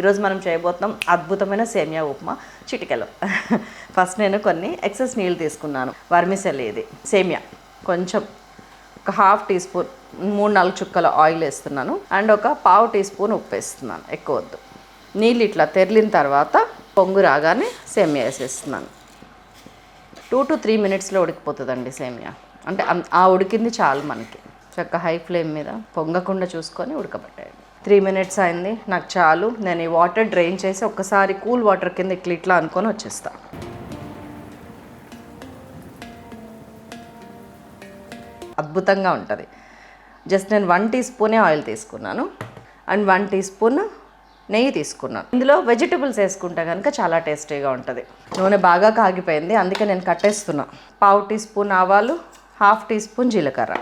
ఈరోజు మనం చేయబోతున్నాం అద్భుతమైన సేమియా ఉప్మా చిటికలు. ఫస్ట్ నేను కొన్ని ఎక్సెస్ నీళ్ళు తీసుకున్నాను వర్మిసెల్ ఇది. సేమియా కొంచెం ఒక హాఫ్ టీ స్పూన్ మూడు నాలుగు చుక్కల ఆయిల్ వేస్తున్నాను. అండ్ ఒక పావు టీ స్పూన్ ఉప్పు వేస్తున్నాను ఎక్కువ వద్దు. నీళ్ళు ఇట్లా తెరిలిన తర్వాత పొంగు రాగానే సేమియా వేసేస్తున్నాను. టూ టు త్రీ మినిట్స్లో ఉడికిపోతుందండి సేమియా. అంటే ఆ ఉడికింది చాలు మనకి. చక్క హై ఫ్లేమ్ మీద పొంగకుండా చూసుకొని ఉడకబెట్టేయండి త్రీ మినిట్స్ అయింది. నాకు చాలు. నేను ఈ వాటర్ డ్రైన్ చేసి ఒక్కసారి కూల్ వాటర్ కింద ఇట్లా ఇట్లా అనుకొని వచ్చేస్తా. అద్భుతంగా ఉంటుంది. జస్ట్ నేను వన్ టీ స్పూనే ఆయిల్ తీసుకున్నాను. అండ్ వన్ టీ స్పూన్ నెయ్యి తీసుకున్నాను. ఇందులో వెజిటబుల్స్ వేసుకుంటే కనుక చాలా టేస్టీగా ఉంటుంది. నూనె బాగా కాగిపోయింది. అందుకే నేను కట్టేస్తున్నా. పావు టీ స్పూన్ ఆవాలు హాఫ్ టీ స్పూన్ జీలకర్ర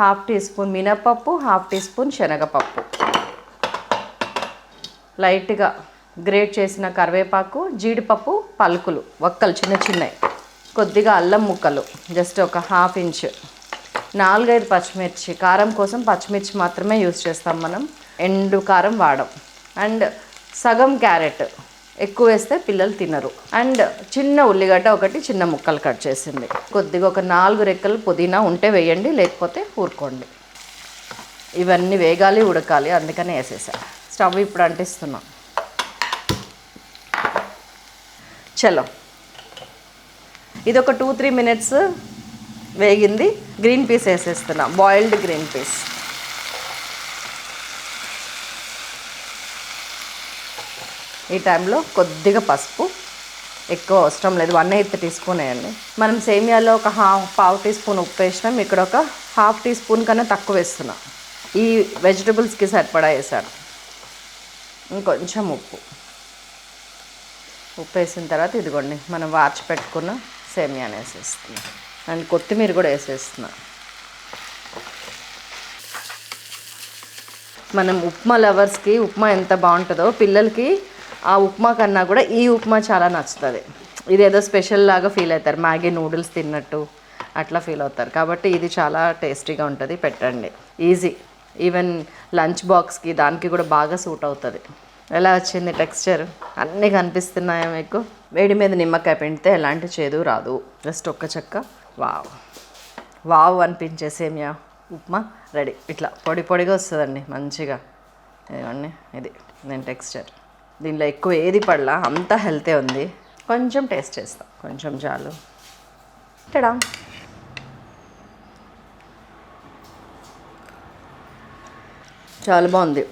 హాఫ్ టీ స్పూన్ మినపప్పు హాఫ్ టీ స్పూన్ శనగపప్పు. లైట్గా గ్రేట్ చేసిన కరివేపాకు జీడిపప్పు పలుకులు ఒక్కలు చిన్న చిన్నవి కొద్దిగా అల్లం ముక్కలు జస్ట్ ఒక హాఫ్ ఇంచ్. నాలుగైదు పచ్చిమిర్చి కారం కోసం పచ్చిమిర్చి మాత్రమే యూస్ చేస్తాం మనం. ఎండు కారం వాడం. అండ్ సగం క్యారెట్ ఎక్కువ వేస్తే పిల్లలు తినరు. అండ్ చిన్న ఉల్లిగడ్డ ఒకటి చిన్న ముక్కలు కట్ చేసింది. కొద్దిగా ఒక నాలుగు రెక్కలు పుదీనా ఉంటే వేయండి లేకపోతే ఊరుకోండి. ఇవన్నీ వేగాలి ఉడకాలి అందుకనే వేసేసాను స్టవ్ ఇప్పుడు అంటిస్తున్నాం. చలో. ఇది ఒక టూ త్రీ మినిట్స్ వేగింది. గ్రీన్ పీస్ వేసేస్తున్నా. బాయిల్డ్ గ్రీన్ పీస్ ఈ టైంలో కొద్దిగా పసుపు. ఎక్కువ అవసరం లేదు. వన్ ఎయిత్ టీ స్పూన్ వేయండి. మనం సేమియాలో ఒక హాఫ్ పావు టీ స్పూన్ ఉప్పు వేసినాం. ఇక్కడ ఒక హాఫ్ టీ స్పూన్ కన్నా తక్కువ వేస్తున్నాం. ఈ వెజిటబుల్స్కి సరిపడా వేసాను. ఇంకొంచెం ఉప్పు ఉప్పు వేసిన తర్వాత ఇదిగోండి మనం వార్చి పెట్టుకున్న సేమియాని వేసేస్తున్నాం అండ్ కొత్తిమీర కూడా వేసేస్తున్నా. మనం ఉప్మా లవర్స్కి ఉప్మా ఎంత బాగుంటుందో పిల్లలకి ఆ ఉప్మా కన్నా కూడా ఈ ఉప్మా చాలా నచ్చుతుంది. ఇదేదో స్పెషల్ లాగా ఫీల్ అవుతారు. మ్యాగీ నూడిల్స్ తిన్నట్టు అట్లా ఫీల్ అవుతారు. కాబట్టి ఇది చాలా టేస్టీగా ఉంటుంది. పెట్టండి. ఈజీ. ఈవెన్ లంచ్ బాక్స్కి దానికి కూడా బాగా సూట్ అవుతుంది. ఎలా వచ్చింది టెక్స్చర్? అన్నీ కనిపిస్తున్నాయా మీకు? వేడి మీద నిమ్మకాయ పిండితే ఎలాంటి చేదు రాదు. జస్ట్ ఒక్క చెక్క. వావ్. వావ్ అనిపించే సేమియా. ఉప్మా? రెడీ. ఇట్లా పొడి పొడిగా వస్తుందండి మంచిగా. ఇదిగోండి ఇది. నేను టెక్స్చర్. దీనిలో ఎక్కువ ఏది పడలా అంతా హెల్తే ఉంది. కొంచెం టేస్ట్ చేస్తాం. కొంచెం చాలు. టడా? చాలా బాగుంది.